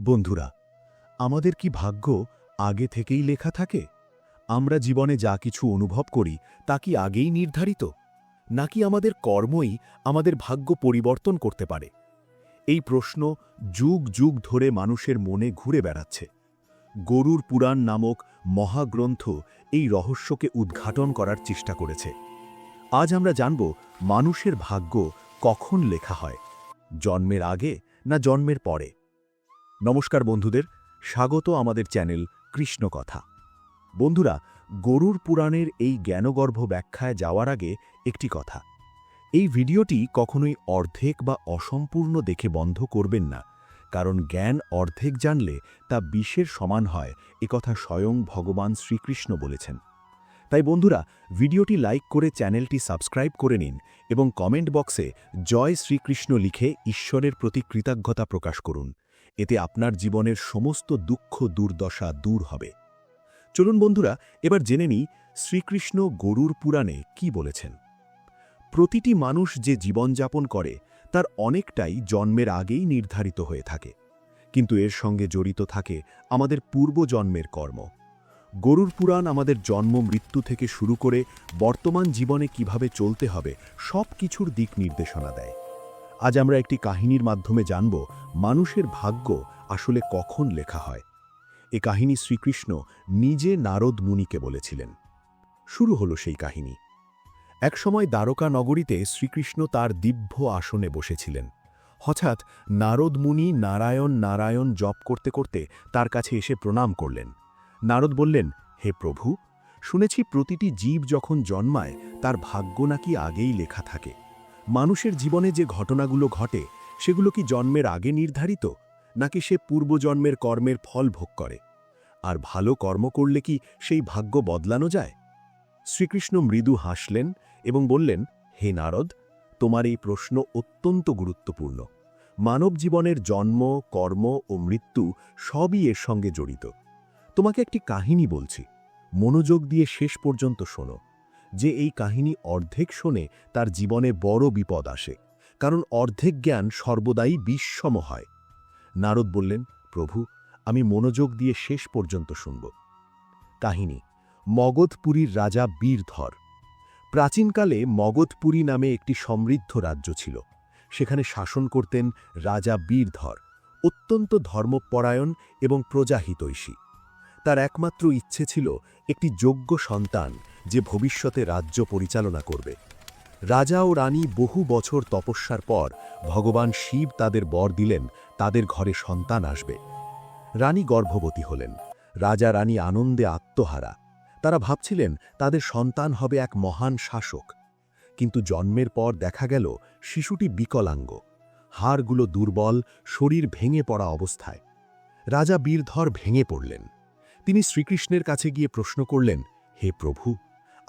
বন্ধুরা, আমাদের কি ভাগ্য আগে থেকেই লেখা থাকে? আমরা জীবনে যা কিছু অনুভব করি, তা কি আগেই নির্ধারিত? নাকি আমাদের কর্মই আমাদের ভাগ্য পরিবর্তন করতে পারে? এই প্রশ্ন যুগ যুগ ধরে মানুষের মনে ঘুরে বেড়াচ্ছে। গরুর পুরাণ নামক মহাগ্রন্থ এই রহস্যকে উদ্ঘাটন করার চেষ্টা করেছে। আজ আমরা জানব মানুষের ভাগ্য কখন লেখা হয়, জন্মের আগে না জন্মের পরে। নমস্কার বন্ধুদের, স্বাগত আমাদের চ্যানেল কৃষ্ণ কথা। বন্ধুরা, গরুর পুরাণের এই জ্ঞানগর্ভ ব্যাখ্যায় যাওয়ার আগে একটি কথা। এই ভিডিওটি কখনোই অর্ধেক বা অসম্পূর্ণ দেখে বন্ধ করবেন না, কারণ জ্ঞান অর্ধেক জানলে তা বিষের সমান হয় একথা স্বয়ং ভগবান শ্রীকৃষ্ণ বলেছেন। তাই বন্ধুরা, ভিডিওটি লাইক করে চ্যানেলটি সাবস্ক্রাইব করে নিন এবং কমেন্ট বক্সে জয় শ্রীকৃষ্ণ লিখে ঈশ্বরের প্রতি কৃতজ্ঞতা প্রকাশ করুন। এতে আপনার জীবনের সমস্ত দুঃখ দুর্দশা দূর হবে। চলুন বন্ধুরা, এবার জেনে নিই শ্রীকৃষ্ণ গরুর পুরাণে কি বলেছেন। প্রতিটি মানুষ যে জীবনযাপন করে, তার অনেকটাই জন্মের আগেই নির্ধারিত হয়ে থাকে। কিন্তু এর সঙ্গে জড়িত থাকে আমাদের পূর্বজন্মের কর্ম। গরুর পুরাণ আমাদের জন্ম, মৃত্যু থেকে শুরু করে বর্তমান জীবনে কীভাবে চলতে হবে সব কিছুর দিক নির্দেশনা দেয়। আজ আমরা একটি কাহিনীর মাধ্যমে জানব মানুষের ভাগ্য আসলে কখন লেখা হয়। এ কাহিনী শ্রীকৃষ্ণ নিজে নারদ মুনিকে বলেছিলেন। শুরু হলো সেই কাহিনী। একসময় দ্বারকা নগরীতে শ্রীকৃষ্ণ তার দিব্য আসনে বসেছিলেন। হঠাৎ নারদ মুনি নারায়ণ নারায়ণ জপ করতে করতে তার কাছে এসে প্রণাম করলেন। নারদ বললেন, হে প্রভু, শুনেছি প্রতিটি জীব যখন জন্মায় তার ভাগ্য নাকি আগেই লেখা থাকে। মানুষের জীবনে যে ঘটনাগুলো ঘটে, সেগুলো কি জন্মের আগে নির্ধারিত? নাকি সে পূর্বজন্মের কর্মের ফল ভোগ করে? আর ভালো কর্ম করলে কি সেই ভাগ্য বদলানো যায়? শ্রীকৃষ্ণ মৃদু হাসলেন এবং বললেন, হে নারদ, তোমার এই প্রশ্ন অত্যন্ত গুরুত্বপূর্ণ। মানব জীবনের জন্ম, কর্ম ও মৃত্যু সবই এর সঙ্গে জড়িত। তোমাকে একটি কাহিনী বলছি। মনোযোগ দিয়ে শেষ পর্যন্ত শোনো। যে এই কাহিনী অর্ধেক শোনে তার জীবনে বড় বিপদ আসে, কারণ অর্ধেক জ্ঞান সর্বদাই বিশ্বম হয়। নারদ বললেন, প্রভু, আমি মনোযোগ দিয়ে শেষ পর্যন্ত শুনব। কাহিনী, মগধপুরীর রাজা বীরধর। প্রাচীনকালে মগধপুরী নামে একটি সমৃদ্ধ রাজ্য ছিল। সেখানে শাসন করতেন রাজা বীরধর, অত্যন্ত ধর্মপরায়ণ এবং প্রজাহিতৈষী। তার একমাত্র ইচ্ছে ছিল একটি যোগ্য সন্তান যে ভবিষ্যতে রাজ্য পরিচালনা করবে। রাজা ও রানী বহু বছর তপস্যার পর ভগবান শিব তাদের বর দিলেন, তাদের ঘরে সন্তান আসবে। রানী গর্ভবতী হলেন। রাজা রানী আনন্দে আত্মহারা। তারা ভাবছিলেন, তাদের সন্তান হবে এক মহান শাসক। কিন্তু জন্মের পর দেখা গেল, শিশুটি বিকলাঙ্গ। হাড়গুলো দুর্বল, শরীর ভেঙে পড়া অবস্থায়। রাজা বীরধর ভেঙে পড়লেন। তিনি শ্রীকৃষ্ণের কাছে গিয়ে প্রশ্ন করলেন, হে প্রভু,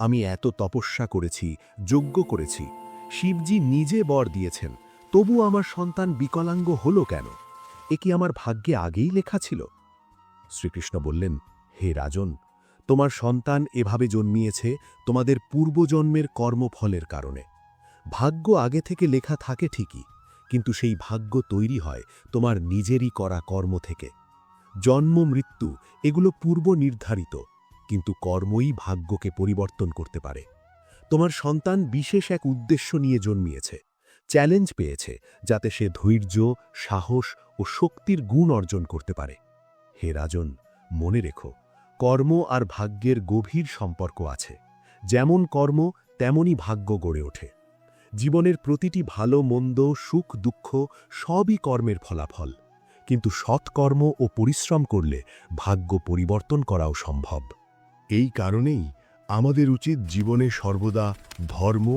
আমি এত তপস্যা করেছি, যজ্ঞ করেছি, শিবজি নিজে বর দিয়েছেন, তবু আমার সন্তান বিকলাঙ্গ হল কেন? এ কি আমার ভাগ্যে আগেই লেখা ছিল? শ্রীকৃষ্ণ বললেন, হে রাজন, তোমার সন্তান এভাবে জন্মিয়েছে তোমাদের পূর্বজন্মের কর্মফলের কারণে। ভাগ্য আগে থেকে লেখা থাকে ঠিকই, কিন্তু সেই ভাগ্য তৈরি হয় তোমার নিজেরই করা কর্ম থেকে। জন্ম, মৃত্যু, এগুলো পূর্ব নির্ধারিত, কিন্তু কর্মই ভাগ্যকে পরিবর্তন করতে পারে। তোমার সন্তান বিশেষ এক উদ্দেশ্য নিয়ে জন্মিয়েছে, চ্যালেঞ্জ পেয়েছে, যাতে সে ধৈর্য, সাহস ও শক্তির গুণ অর্জন করতে পারে। হে রাজন, মনে রেখো, কর্ম আর ভাগ্যের গভীর সম্পর্ক আছে। যেমন কর্ম, তেমনই ভাগ্য গড়ে ওঠে। জীবনের প্রতিটি ভালো, মন্দ, সুখ, দুঃখ সবই কর্মের ফলাফল। কিন্তু সৎকর্ম ও পরিশ্রম করলে ভাগ্য পরিবর্তন করাও সম্ভব। এই কারণেই আমাদের উচিত জীবনে সর্বদা ধর্ম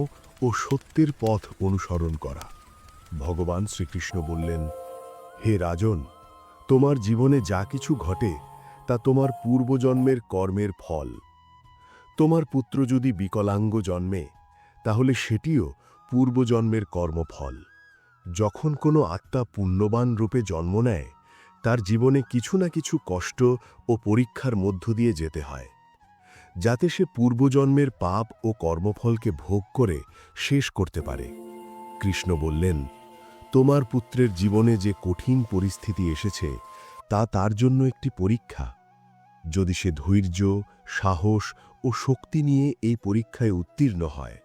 ও সত্যের পথ অনুসরণ করা। ভগবান শ্রীকৃষ্ণ বললেন, হে রাজন, তোমার জীবনে যা কিছু ঘটে, তা তোমার পূর্বজন্মের কর্মের ফল। তোমার পুত্র যদি বিকলাঙ্গ জন্মে, তাহলে সেটিও পূর্বজন্মের কর্মফল। যখন কোনো আত্মা পুণ্যবান রূপে জন্ম নেয়, তার জীবনে কিছু না কিছু কষ্ট ও পরীক্ষার মধ্য দিয়ে যেতে হয়। যাতে সে পূর্বজন্মের পাপ ও কর্মফলকে ভোগ করে শেষ করতে পারে। কৃষ্ণ বললেন, তোমার পুত্রের জীবনে যে কঠিন পরিস্থিতি এসেছে, তা তার জন্য একটি পরীক্ষা। যদি সে ধৈর্য, সাহস ও শক্তি নিয়ে এই পরীক্ষায় উত্তীর্ণ হয়,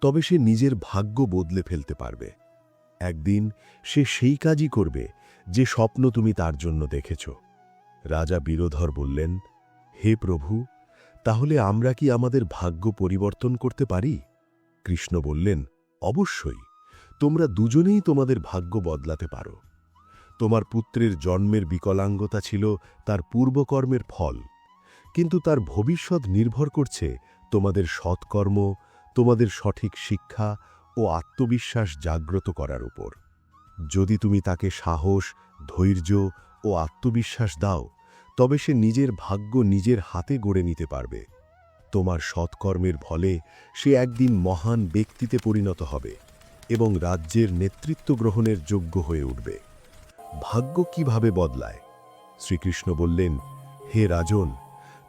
তবে সে নিজের ভাগ্য বদলে ফেলতে পারবে। একদিন সে সেই কাজই করবে যে স্বপ্ন তুমি তার জন্য দেখেছ। রাজা বীরধর বললেন, হে প্রভু, তাহলে আমরা কি আমাদের ভাগ্য পরিবর্তন করতে পারি? কৃষ্ণ বললেন, অবশ্যই, তোমরা দুজনেই তোমাদের ভাগ্য বদলাতে পারো। তোমার পুত্রের জন্মের বিকলাঙ্গতা ছিল তার পূর্বকর্মের ফল, কিন্তু তার ভবিষ্যৎ নির্ভর করছে তোমাদের সৎকর্ম, তোমাদের সঠিক শিক্ষা ও আত্মবিশ্বাস জাগ্রত করার উপর। যদি তুমি তাকে সাহস, ধৈর্য ও আত্মবিশ্বাস দাও, তবে সে নিজের ভাগ্য নিজের হাতে গড়ে নিতে পারবে। তোমার সৎকর্মের ফলে সে একদিন মহান ব্যক্তিতে পরিণত হবে এবং রাজ্যের নেতৃত্ব গ্রহণের যোগ্য হয়ে উঠবে। ভাগ্য কীভাবে বদলায়? শ্রীকৃষ্ণ বললেন, হে রাজন,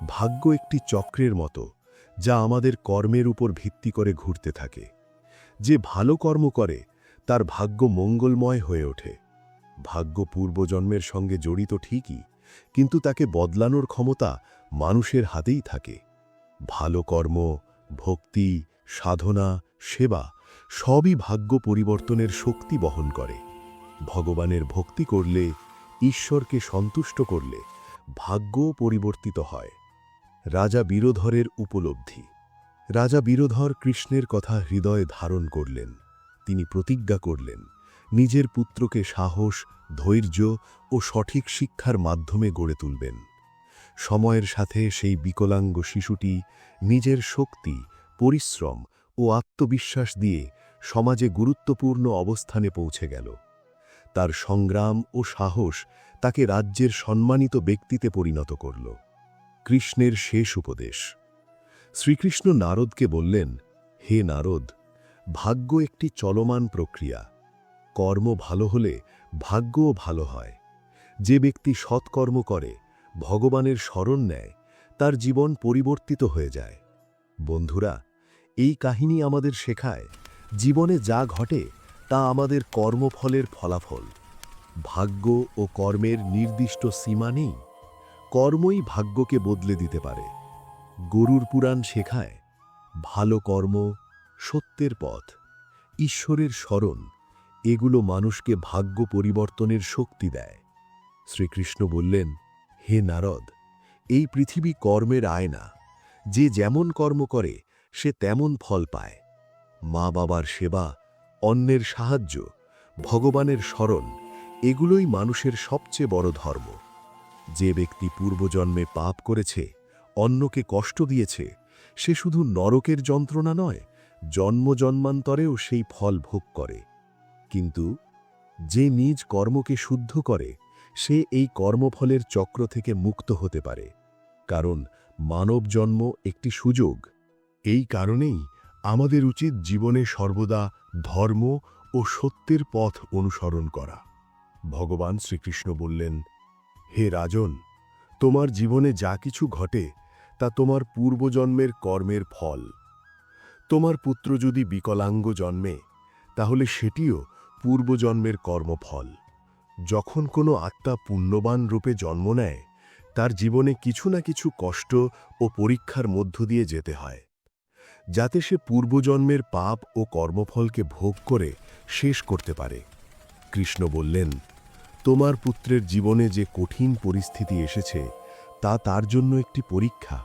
ভাগ্য একটি চক্রের মতো যা আমাদের কর্মের উপর ভিত্তি করে ঘুরতে থাকে। যে ভালো কর্ম করে, তার ভাগ্য মঙ্গলময় হয়ে ওঠে। ভাগ্য পূর্বজন্মের সঙ্গে জড়িত ঠিকই, কিন্তু তাকে বদলানোর ক্ষমতা মানুষের হাতেই থাকে। ভালো কর্ম, ভক্তি, সাধনা, সেবা সবই ভাগ্য পরিবর্তনের শক্তি বহন করে। ভগবানের ভক্তি করলে, ঈশ্বরকে সন্তুষ্ট করলে ভাগ্যও পরিবর্তিত হয়। রাজা বীরধরের উপলব্ধি। রাজা বীরধর কৃষ্ণের কথা হৃদয়ে ধারণ করলেন। তিনি প্রতিজ্ঞা করলেন, নিজের পুত্রকে সাহস, ধৈর্য ও সঠিক শিক্ষার মাধ্যমে গড়ে তুলবেন। সময়ের সাথে সেই বিকলাঙ্গ শিশুটি নিজের শক্তি, পরিশ্রম ও আত্মবিশ্বাস দিয়ে সমাজে গুরুত্বপূর্ণ অবস্থানে পৌঁছে গেল। তার সংগ্রাম ও সাহস তাকে রাজ্যের সম্মানিত ব্যক্তিতে পরিণত করল। কৃষ্ণের শেষ উপদেশ। শ্রীকৃষ্ণ নারদকে বললেন, হে নারদ, ভাগ্য একটি চলমান প্রক্রিয়া। কর্ম ভালো হলে ভাগ্যও ভালো হয়। যে ব্যক্তি সৎকর্ম করে, ভগবানের স্মরণ নেয়, তার জীবন পরিবর্তিত হয়ে যায়। বন্ধুরা, এই কাহিনী আমাদের শেখায়, জীবনে যা ঘটে, তা আমাদের কর্মফলের ফলাফল। ভাগ্য ও কর্মের নির্দিষ্ট সীমা নেই। কর্মই ভাগ্যকে বদলে দিতে পারে। গরুর পুরাণ শেখায়, ভালো কর্ম, সত্যের পথ, ঈশ্বরের স্মরণ, এগুলো মানুষকে ভাগ্য পরিবর্তনের শক্তি দেয়। শ্রীকৃষ্ণ বললেন, হে নারদ, এই পৃথিবী কর্মের আয়না, যে যেমন কর্ম করে, সে তেমন ফল পায়। মা বাবার সেবা, অন্যের সাহায্য, ভগবানের স্মরণ, এগুলোই মানুষের সবচেয়ে বড় ধর্ম। যে ব্যক্তি পূর্বজন্মে পাপ করেছে অন্যকে কষ্ট দিয়েছে, সে শুধু নরকের যন্ত্রণা নয়, জন্ম জন্মান্তরেও সেই ফল ভোগ করে। কিন্তু যে নিজ কর্মকে শুদ্ধ করে, সে এই কর্মফলের চক্র থেকে মুক্ত হতে পারে। কারণ মানব জন্ম একটি সুযোগ। এই কারণেই আমাদের উচিত জীবনে সর্বদা ধর্ম ও সত্যের পথ অনুসরণ করা। ভগবান শ্রীকৃষ্ণ বললেন, হে রাজন, তোমার জীবনে যা কিছু ঘটে তা তোমার পূর্বজন্মের কর্মের ফল। তোমার পুত্র যদি বিকলাঙ্গ জন্মে, তাহলে সেটিও পূর্বজন্মের কর্মফল। যখন কোনো আত্মা পুণ্যবান রূপে জন্ম নেয়, তার জীবনে কিছু না কিছু কষ্ট ও পরীক্ষার মধ্য দিয়ে যেতে হয়। যাতে সে পূর্বজন্মের পাপ ও কর্মফলকে ভোগ করে শেষ করতে পারে। কৃষ্ণ বললেন, তোমার পুত্রের জীবনে যে কঠিন পরিস্থিতি এসেছে তা তার জন্য একটি পরীক্ষা।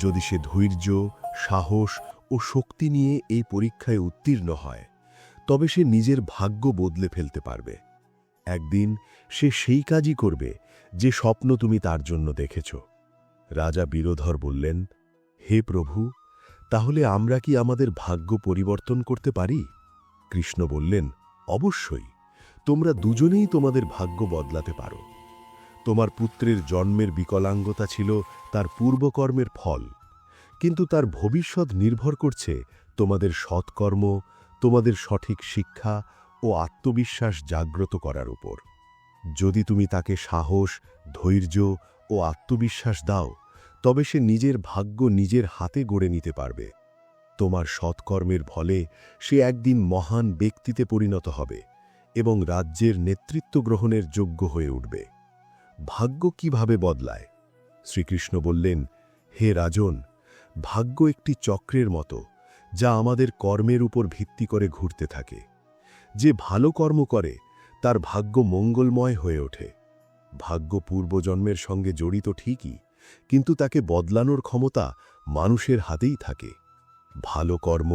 যদি সে ধৈর্য, সাহস ও শক্তি নিয়ে এই পরীক্ষায় উত্তীর্ণ হয়, তবে সে নিজের ভাগ্য বদলে ফেলতে পারবে। একদিন সে সেই কাজই করবে যে স্বপ্ন তুমি তার জন্য দেখেছ। রাজা বীরধর বললেন, হে প্রভু, তাহলে আমরা কি আমাদের ভাগ্য পরিবর্তন করতে পারি? কৃষ্ণ বললেন, অবশ্যই। তোমরা দুজনেই তোমাদের ভাগ্য বদলাতে পারো। তোমার পুত্রের জন্মের বিকলাঙ্গতা ছিল তার পূর্বকর্মের ফল। কিন্তু তার ভবিষ্যৎ নির্ভর করছে তোমাদের সৎকর্ম, তোমাদের সঠিক শিক্ষা ও আত্মবিশ্বাস জাগ্রত করার উপর। যদি তুমি তাকে সাহস, ধৈর্য ও আত্মবিশ্বাস দাও, তবে সে নিজের ভাগ্য নিজের হাতে গড়ে নিতে পারবে। তোমার সৎকর্মের ফলে সে একদিন মহান ব্যক্তিতে পরিণত হবে এবং রাজ্যের নেতৃত্ব গ্রহণের যোগ্য হয়ে উঠবে। ভাগ্য কীভাবে বদলায়? শ্রীকৃষ্ণ বললেন, হে রাজন, ভাগ্য একটি চক্রের মতো, যা আমাদের কর্মের উপর ভিত্তি করে ঘুরতে থাকে। যে ভালো কর্ম করে, তার ভাগ্য মঙ্গলময় হয়ে ওঠে। ভাগ্য পূর্বজন্মের সঙ্গে জড়িত ঠিকই, কিন্তু তাকে বদলানোর ক্ষমতা মানুষের হাতেই থাকে। ভালো কর্ম,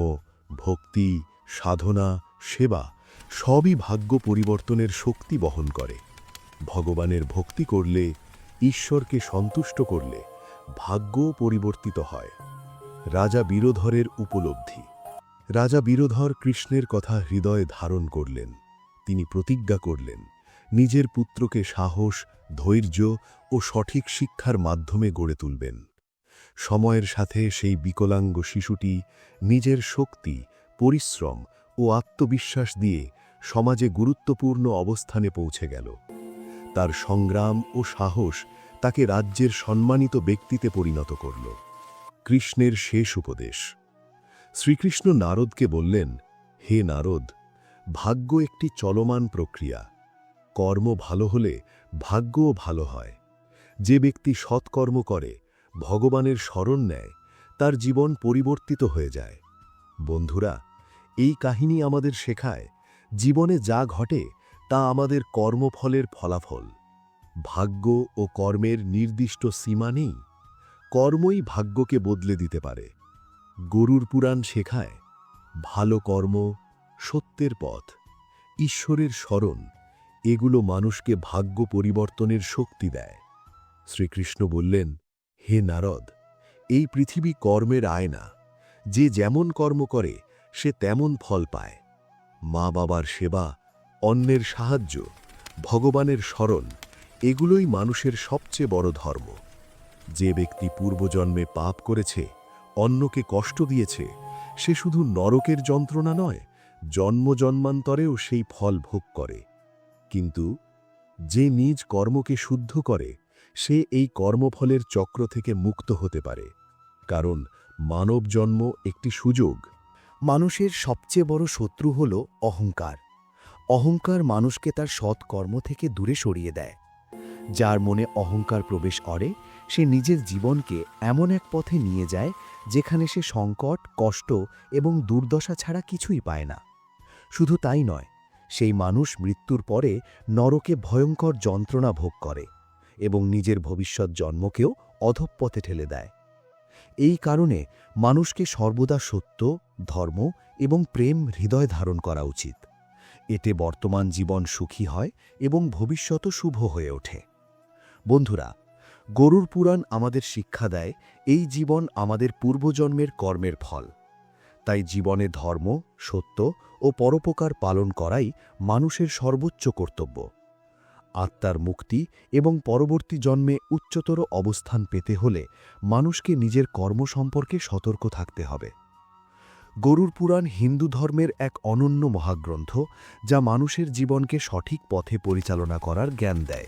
ভক্তি, সাধনা, সেবা, সবই ভাগ্য পরিবর্তনের শক্তি বহন করে। ভগবানের ভক্তি করলে, ঈশ্বরকে সন্তুষ্ট করলে ভাগ্যও পরিবর্তিত হয়। রাজা বীরধরের উপলব্ধি। রাজা বীরধর কৃষ্ণের কথা হৃদয়ে ধারণ করলেন। তিনি প্রতিজ্ঞা করলেন, নিজের পুত্রকে সাহস, ধৈর্য ও সঠিক শিক্ষার মাধ্যমে গড়ে তুলবেন। সময়ের সাথে সেই বিকলাঙ্গ শিশুটি নিজের শক্তি, পরিশ্রম ও আত্মবিশ্বাস দিয়ে সমাজে গুরুত্বপূর্ণ অবস্থানে পৌঁছে গেল। তার সংগ্রাম ও সাহস তাকে রাজ্যের সম্মানিত ব্যক্তিতে পরিণত করল। কৃষ্ণের শেষ উপদেশ। শ্রীকৃষ্ণ নারদকে বললেন, হে নারদ, ভাগ্য একটি চলমান প্রক্রিয়া। কর্ম ভালো হলে ভাগ্যও ভালো হয়। যে ব্যক্তি সৎকর্ম করে, ভগবানের স্মরণ নেয়, তার জীবন পরিবর্তিত হয়ে যায়। বন্ধুরা, এই কাহিনী আমাদের শেখায়, জীবনে যা ঘটে তা আমাদের কর্মফলের ফলাফল। ভাগ্য ও কর্মের নির্দিষ্ট সীমা নেই। কর্মই ভাগ্যকে বদলে দিতে পারে। গরুর পুরাণ শেখায়, ভালো কর্ম সত্যের পথ। ঈশ্বরের স্মরণ, এগুলো মানুষকে ভাগ্য পরিবর্তনের শক্তি দেয়। শ্রীকৃষ্ণ বললেন, হে নারদ, এই পৃথিবী কর্মের আয়না। যে যেমন কর্ম করে, সে তেমন ফল পায়। মা বাবার সেবা অন্যের সাহায্য, ভগবানের স্মরণ, এগুলোই মানুষের সবচেয়ে বড় ধর্ম। যে ব্যক্তি পূর্বজন্মে পাপ করেছে, অন্যকে কষ্ট দিয়েছে, সে শুধু নরকের যন্ত্রণা নয়, জন্ম জন্মান্তরেও সেই ফল ভোগ করে। কিন্তু যে নিজ কর্মকে শুদ্ধ করে, সে এই কর্মফলের চক্র থেকে মুক্ত হতে পারে। কারণ মানব জন্ম একটি সুযোগ। মানুষের সবচেয়ে বড় শত্রু হল অহংকার। অহংকার মানুষকে তার সৎ কর্ম থেকে দূরে সরিয়ে দেয়। যার মনে অহংকার প্রবেশ করে, সে নিজের জীবনকে এমন এক পথে নিয়ে যায়, যেখানে সে সংকট, কষ্ট এবং দুর্দশা ছাড়া কিছুই পায় না। শুধু তাই নয়, সেই মানুষ মৃত্যুর পরে নরকে ভয়ঙ্কর যন্ত্রণা ভোগ করে এবং নিজের ভবিষ্যৎ জন্মকেও অধঃপথে ঠেলে দেয়। এই কারণে মানুষকে সর্বদা সত্য, ধর্ম এবং প্রেম হৃদয় ধারণ করা উচিত। এতে বর্তমান জীবন সুখী হয় এবং ভবিষ্যৎ শুভ হয়ে ওঠে। বন্ধুরা, গরুর পুরাণ আমাদের শিক্ষা দেয়, এই জীবন আমাদের পূর্বজন্মের কর্মের ফল। তাই জীবনে ধর্ম, সত্য ও পরোপকার পালন করাই মানুষের সর্বোচ্চ কর্তব্য। আত্মার মুক্তি এবং পরবর্তী জন্মে উচ্চতর অবস্থান পেতে হলে মানুষকে নিজের কর্ম সম্পর্কে সতর্ক থাকতে হবে। গরুর পুরাণ হিন্দু ধর্মের এক অনন্য মহাগ্রন্থ যা মানুষের জীবনকে সঠিক পথে পরিচালনা করার জ্ঞান দেয়।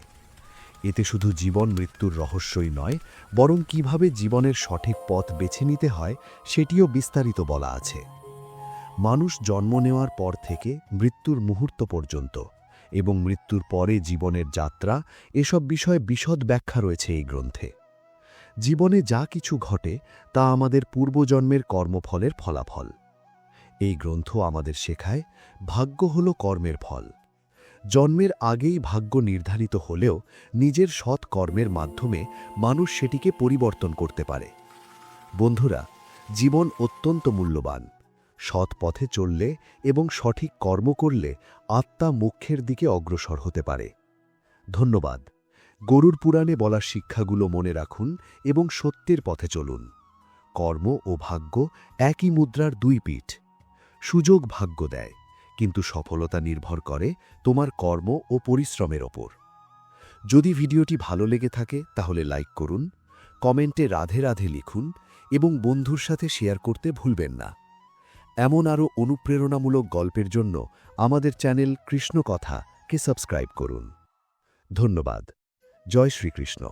এতে শুধু জীবন মৃত্যুর রহস্যই নয়, বরং কীভাবে জীবনের সঠিক পথ বেছে নিতে হয় সেটিও বিস্তারিত বলা আছে। মানুষ জন্ম নেওয়ার পর থেকে মৃত্যুর মুহূর্ত পর্যন্ত এবং মৃত্যুর পরে জীবনের যাত্রা এসব বিষয়ে বিশদ ব্যাখ্যা রয়েছে এই গ্রন্থে। জীবনে যা কিছু ঘটে তা আমাদের পূর্বজন্মের কর্মফলের ফলাফল। এই গ্রন্থ আমাদের শেখায়, ভাগ্য হল কর্মের ফল। জন্মের আগেই ভাগ্য নির্ধারিত হলেও নিজের সৎ কর্মের মাধ্যমে মানুষ সেটিকে পরিবর্তন করতে পারে। বন্ধুরা, জীবন অত্যন্ত মূল্যবান। সৎ পথে চললে এবং সঠিক কর্ম করলে আত্মা মুখ্যের দিকে অগ্রসর হতে পারে। ধন্যবাদ। গরুর পুরাণে বলা শিক্ষাগুলো মনে রাখুন এবং সত্যের পথে চলুন। কর্ম ও ভাগ্য একই মুদ্রার দুই পিঠ। সুযোগ ভাগ্য দেয়, কিন্তু সফলতা নির্ভর করে তোমার কর্ম ও পরিশ্রমের ওপর। যদি ভিডিওটি ভালো লেগে থাকে, তাহলে লাইক করুন, কমেন্টে রাধে রাধে লিখুন এবং বন্ধুর সাথে শেয়ার করতে ভুলবেন না। এমন আরও অনুপ্রেরণামূলক গল্পের জন্য আমাদের চ্যানেল কৃষ্ণকথাকে সাবস্ক্রাইব করুন। ধন্যবাদ। জয় শ্রীকৃষ্ণ।